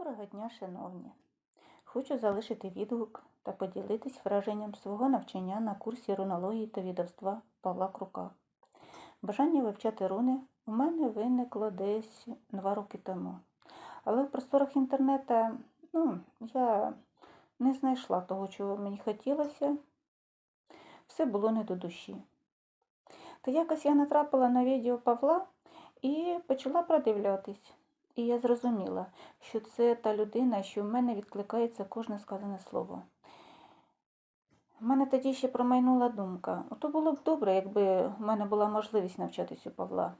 Доброго дня, шановні! Хочу залишити відгук та поділитись враженням свого навчання на курсі рунології та відовства Павла Крука. Бажання вивчати руни у мене виникло десь два роки тому. Але в просторах інтернету ну, я не знайшла того, чого мені хотілося. Все було не до душі. Та якось я натрапила на відео Павла і почала продивлятись. І я зрозуміла, що це та людина, що в мене відкликається кожне сказане слово. У мене тоді ще промайнула думка. Ото було б добре, якби в мене була можливість навчатись у Павла.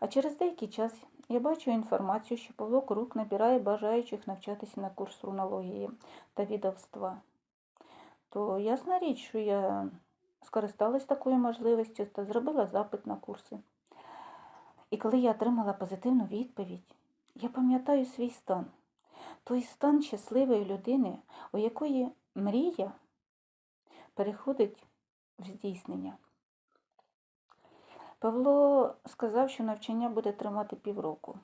А через деякий час я бачу інформацію, що Павло Крук набирає бажаючих навчатися на курс рунології та відовства. То ясна річ, що я скористалась такою можливістю та зробила запит на курси. І коли я отримала позитивну відповідь, я пам'ятаю свій стан, той стан щасливої людини, у якої мрія переходить в здійснення. Павло сказав, що навчання буде тримати півроку.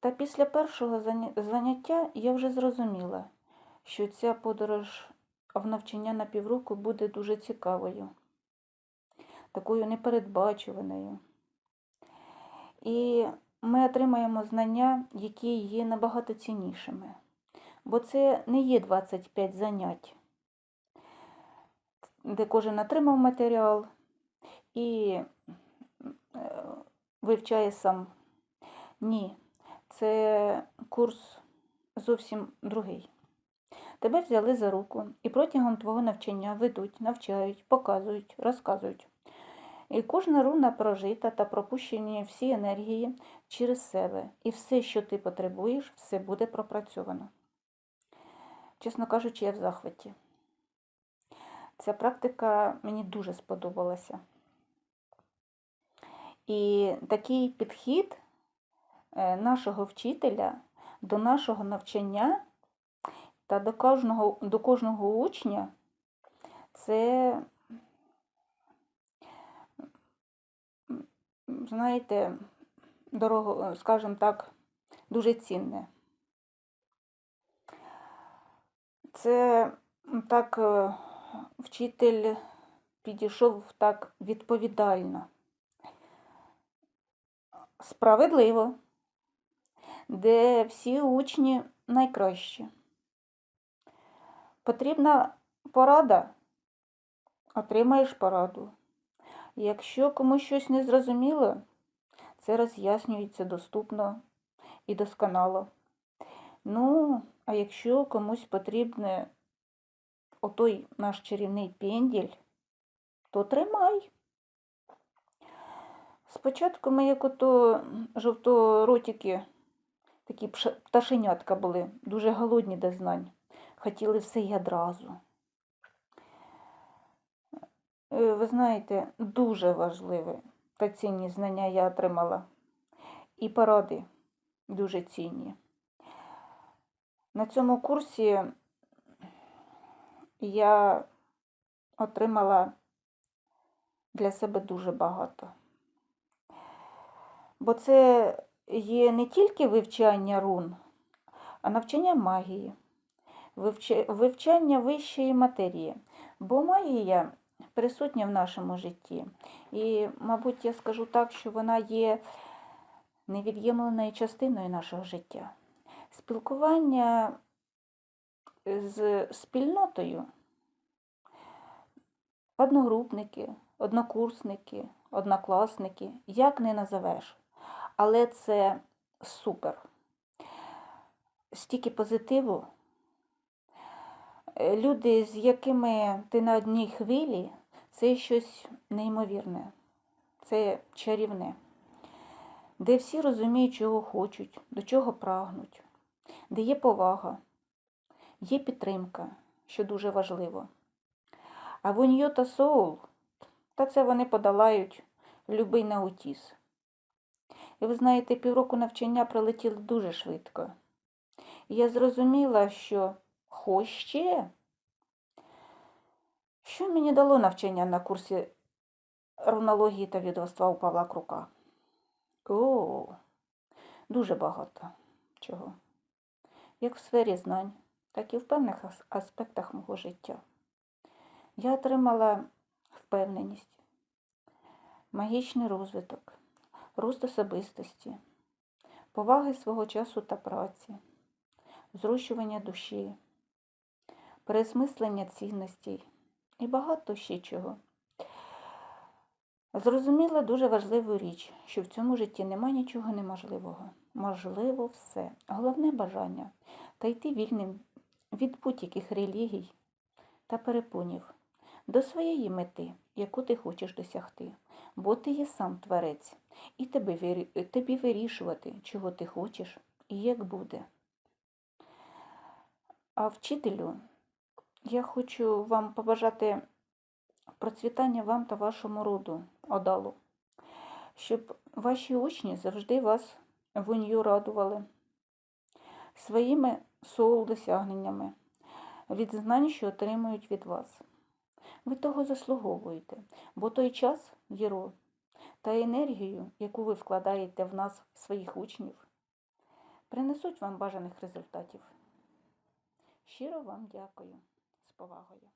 Та після першого заняття я вже зрозуміла, що ця подорож в навчання на півроку буде дуже цікавою, такою непередбачуваною. І ми отримаємо знання, які є набагато ціннішими. Бо це не є 25 занять, де кожен отримав матеріал і е, вивчає сам. Ні, це курс зовсім другий. Тебе взяли за руку і протягом твого навчання ведуть, навчають, показують, розказують. І кожна руна прожита та пропущені всі енергії через себе. І все, що ти потребуєш, все буде пропрацьовано. Чесно кажучи, я в захваті. Ця практика мені дуже сподобалася. І такий підхід е, нашого вчителя до нашого навчання та до кожного, до кожного учня це знаєте, дорого, скажімо так, дуже цінне. Це так е, вчитель підійшов так відповідально, справедливо, де всі учні найкращі. Потрібна порада, отримаєш пораду. Якщо комусь щось не зрозуміло, це роз'яснюється доступно і досконало. Ну, а якщо комусь потрібне отой наш чарівний пенділь, то тримай. Спочатку ми як ото жовторотики, такі пташенятка були, дуже голодні до знань. Хотіли все й одразу. Е, Ви знаєте, дуже важливе та цінні знання я отримала. І поради дуже цінні. На цьому курсі я отримала для себе дуже багато. Бо це є не тільки вивчання рун, а навчання магії, вивчання вищої матерії. Бо магія присутня в нашому житті. І, мабуть, я скажу так, що вона є невід'ємленою частиною нашого життя. Спілкування з спільнотою, одногрупники, однокурсники, однокласники, як не назовеш. Але це супер. Стільки позитиву. Е, Люди, з якими ти на одній хвилі, це щось неймовірне, це чарівне, де всі розуміють, чого хочуть, до чого прагнуть, де є повага, є підтримка, що дуже важливо. А Воньо та Соул, та це вони подолають любий наутіс. І ви знаєте, півроку навчання пролетіло дуже швидко. І я зрозуміла, що хоч ще. Що мені дало навчання на курсі рунології та відомства у Павла Крука? О, дуже багато чого. як в сфері знань, так і в певних аспектах мого життя. Я отримала впевненість, магічний розвиток, рост особистості, поваги свого часу та праці, зрощування душі, пересмислення цінностей і багато ще чого. Зрозуміла дуже важливу річ, що в цьому житті нема нічого неможливого. Можливо все. Головне бажання та йти вільним від будь-яких релігій та перепонів до своєї мети, яку ти хочеш досягти. Бо ти є сам творець, і тобі вирішувати, чого ти хочеш і як буде. А вчителю, я хочу вам побажати процвітання вам та вашому роду, Одалу, щоб ваші учні завжди вас вонью радували своїми соул-досягненнями від знань, що отримують від вас. Ви того заслуговуєте, бо той час, віру та енергію, яку ви вкладаєте в нас, своїх учнів, принесуть вам бажаних результатів. Щиро вам дякую. Повагою.